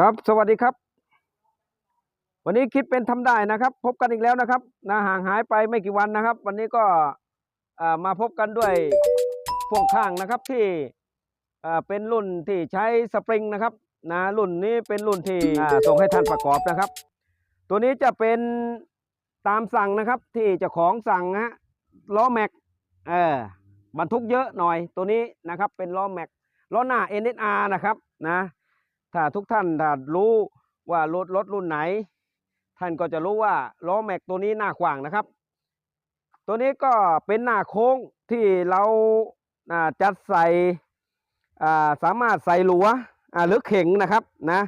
ครับสวัสดีครับ วันนี้คิดเป็นทำได้นะครับ พบกันอีกแล้วนะครับนะห่างหายไปไม่กี่วันนะครับ วันนี้ก็มาพบกันด้วยพ่วงข้างนะครับที่เป็นรุ่นที่ใช้สปริงนะครับนะรุ่นนี้เป็นรุ่นที่ส่งให้ท่านประกอบนะครับ ตัวนี้จะเป็นตามสั่งนะครับที่เจ้าของสั่งนะฮะล้อแม็กเออบรรทุกเยอะหน่อยตัวนี้นะครับเป็นล้อแม็กล้อหน้า NSR นะครับนะ ถ้าทุกท่านถ้ารู้ว่ารถรถรุ่นไหน ท่านก็จะรู้ว่าล้อแม็กตัวนี้หน้าขวางนะครับ ตัวนี้ก็เป็นหน้าโค้งที่เราจัดใส่สามารถใส่หลัวหรือเข่งนะครับนะ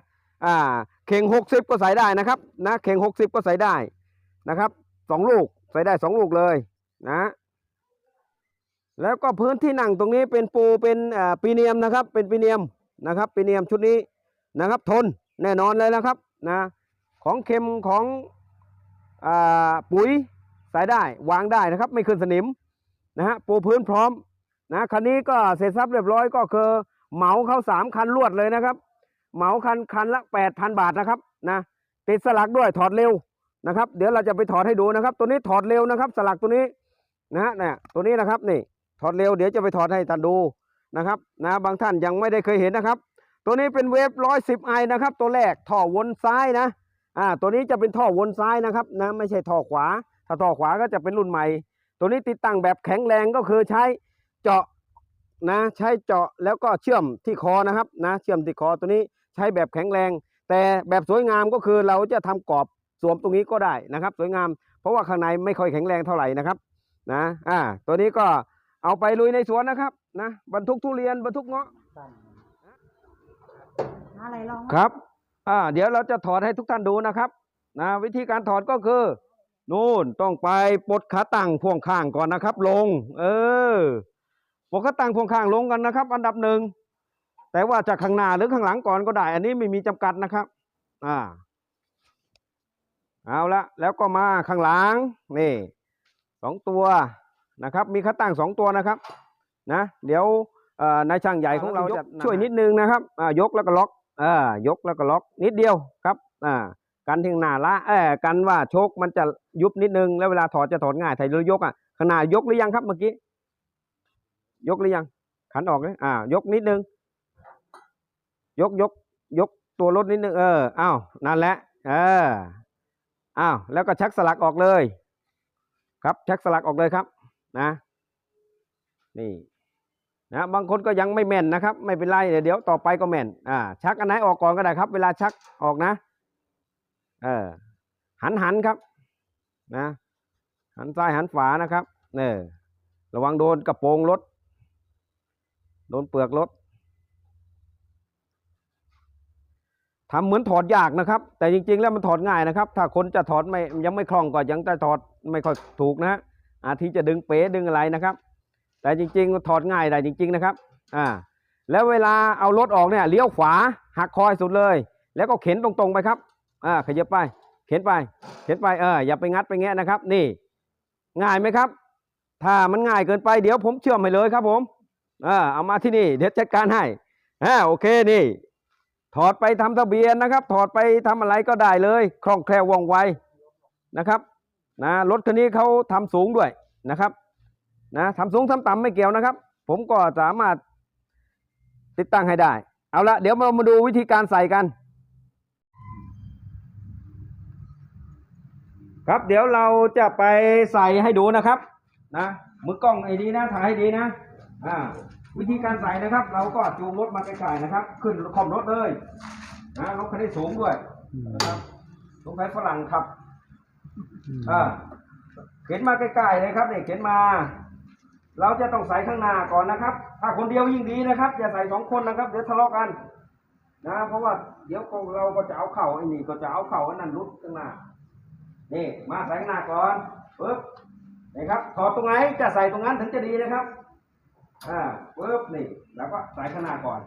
เข่ง 60 ก็ใส่ได้นะครับนะเข่ง 60 ก็ใส่ได้นะครับสองลูกใส่ได้สองลูกเลยนะแล้วก็พื้นที่นั่งตรงนี้เป็นปูเป็นปีเนียมนะครับ เป็นปีเนียมนะครับปีเนียมชุดนี้ นะครับ ทนแน่นอนเลยนะครับนะของเค็มของอปุ๋ยใส่ได้วางได้นะครับ ไม่ขึ้นสนิมนะฮะปูพื้นพร้อมนะคันนี้ก็เสร็จสับเรียบร้อยก็คือเหมาเข้าสามคันรวดเลยนะครับ เหมาคันคันละแปดพันบาทนะครับนะติดสลักด้วยถอดเร็วนะครับ เดี๋ยวเราจะไปถอดให้ดูนะครับ ตัวนี้ถอดเร็วนะครับ สลักตัวนี้นะฮะเนี่ยตัวนี้นะครับนี่ถอดเร็วเดี๋ยวจะไปถอดให้ท่านดูนะครับนะบางท่านยังไม่ได้เคยเห็นนะครับ ตัวนี้เป็นเวฟร้อยสิบไอนะครับ ตัวแรกท่อวนซ้ายนะอ่าตัวนี้จะเป็นท่อวนซ้ายนะครับนะไม่ใช่ท่อขวา ถ้าท่อขวาก็จะเป็นรุ่นใหม่ ตัวนี้ติดตั้งแบบแข็งแรงก็คือใช้เจาะนะใช้เจาะแล้วก็เชื่อมที่คอนะครับนะเชื่อมที่คอตัวนี้ใช้แบบแข็งแรง แต่แบบสวยงามก็คือเราจะทำกรอบสวมตรงนี้ก็ได้นะครับ สวยงาม เพราะว่าข้างในไม่ค่อยแข็งแรงเท่าไหร่นะครับนะอ่าตัวนี้ก็เอาไปลุยในสวนนะครับนะบรรทุกทุเรียนบรรทุกเงาะ อะไรลองครับอ่าเดี๋ยวเราจะถอดให้ทุกท่านดูนะครับนะวิธีการถอดก็คือนู่นต้องไปปลดขาตั้งพ่วงข้างก่อนนะครับ ลง เออปลดขาตั้งพ่วงข้างลงกันนะครับ อันดับหนึ่งแต่ว่าจากข้างหน้าหรือข้างหลังก่อนก็ได้ อันนี้ไม่มีจำกัดนะครับ อ่า เอาละแล้วก็มาข้างหลังนี่สองตัวนะครับ มีขาตั้งสองตัวนะครับ นะ เดี๋ยวเอ่อนายช่างใหญ่ของเราจะช่วยนิดนึงนะครับอ่ายกแล้วก็ล็อก อ่ายกแล้วก็ล็อกนิดเดียวครับอ่ากันที่หน้าละเออกันว่าโชคมันจะยุบนิดนึง แล้วเวลาถอดจะถอดง่ายถ้าเรายกอะข้างหน้ายกหรือยังครับเมื่อกี้ยกหรือยัง ขันออกเลยอ่า ยกนิดนึง ยกยก ยกตัวรถนิดนึงเอออ้าวนั่นแหละเอออ้าวแล้วก็ชักสลักออกเลย ครับชักสลักออกเลยครับ นะ นี่ นะบางคนก็ยังไม่แม่นนะครับ ไม่เป็นไรเดี๋ยวต่อไปก็แม่นอ่าชักอันไหนออกก่อนก็ได้ครับ เวลาชักออกนะเออหันหันครับนะหันซ้ายหันขวานะครับเนอระวังโดนกระโปรงรถ โดนเปลือกรถทำเหมือนถอดยากนะครับ แต่จริง ๆ แล้วมันถอดง่ายนะครับ ถ้าคนจะถอดไม่ยังไม่คล่องก็ยังจะถอดไม่ค่อยถูกนะฮะอาทิจะดึงเป๋ดึงอะไรนะครับ แต่จริงๆถอดง่ายได้จริง ๆนะครับอ่าแล้วเวลาเอารถออกเนี่ยเลี้ยวขวาหักคอยสุดเลย แล้วก็เข็นตรงๆไปครับอ่าขยับไป เข็นไป เข็นไปเอออย่าไปงัดไปแงะนะครับ นี่ ง่ายไหมครับ ถ้ามันง่ายเกินไปเดี๋ยวผมเชื่อมให้เลยครับผมอ่าเอามาที่นี่เดี๋ยวจัดการให้อ่าโอเคนี่ ถอดไปทำทะเบียนนะครับ ถอดไปทำอะไรก็ได้เลยคล่องแคล่วว่องไวนะครับนะรถคันนี้เขาทำสูงด้วยนะครับ นะทำสูงทำต่ำไม่เกี่ยวนะครับ ผมก็สามารถติดตั้งให้ได้ เอาละเดี๋ยวเรามาดูวิธีการใส่กัน ครับเดี๋ยวเราจะไปใส่ให้ดูนะครับนะมือกล้องไอ้ดีนะถ่ายให้ดีนะอ่าวิธีการใส่นะครับ เราก็จูงรถมาไกลๆนะครับ ขึ้นขอบรถเลยนะรถคันนี้สูงด้วยนะครับสงสัยฝรั่งขับอ่าเข็นมาใกล้ๆเลยครับเนี่เข็นมา เราจะต้องใส่ข้างหน้าก่อนนะครับ ถ้าคนเดียวยิ่งดีนะครับ อย่าใส่สองคนนะครับ เดี๋ยวทะเลาะกันนะ เพราะว่าเดี๋ยวเราก็จะเอาเข่าไอ้นี่ก็จะเอาเข่าอันนั้นรุดข้างหน้า นี่ มาใส่ข้างหน้าก่อนปึ๊บนี่ครับถอดตรงไหนจะใส่ตรงนั้นถึงจะดีนะครับ อ่าปึ๊บนี่ แล้วก็ใส่ข้างหน้าก่อน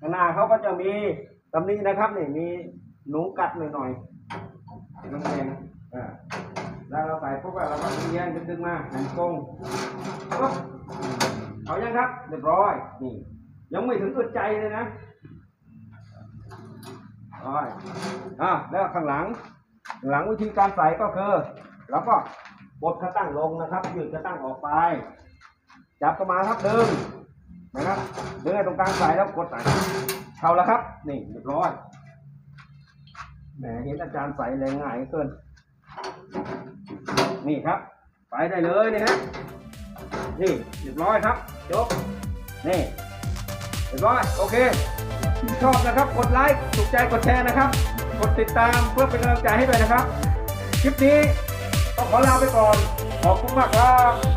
ข้างหน้าเขาก็จะมีตำหนินะครับนี่มีหนูกัดหน่อยๆเป็นแดงอ่า แล้วเราใส่ปุ๊บอะเราก็ดึงแยงดึงๆมาหันตรงปุ๊บเอายังครับเรียบร้อยนี่ยังไม่ถึงอึดใจเลยนะร้อยอะแล้วข้างหลัง หลังวิธีการใส่ก็คือเราก็บดกระตั้งลงนะครับยืดกระตั้งออกไป จับเข้ามาครับดึงนะครับดึงตรงกลางใส่แล้วกดใส่เข้าแล้วครับ นี่เรียบร้อยแหมเห็นอาจารย์ใส่แรงง่ายเกิน นี่ครับ ไปได้เลยนี่ฮะนี่เรียบร้อยครับจบนี่เรียบร้อยโอเคชอบนะครับกดไลค์ถูกใจกดแชร์นะครับ กดติดตามเพื่อเป็นกำลังใจให้ด้วยนะครับ คลิปนี้ต้องขอลาไปก่อนขอบคุณมากครับ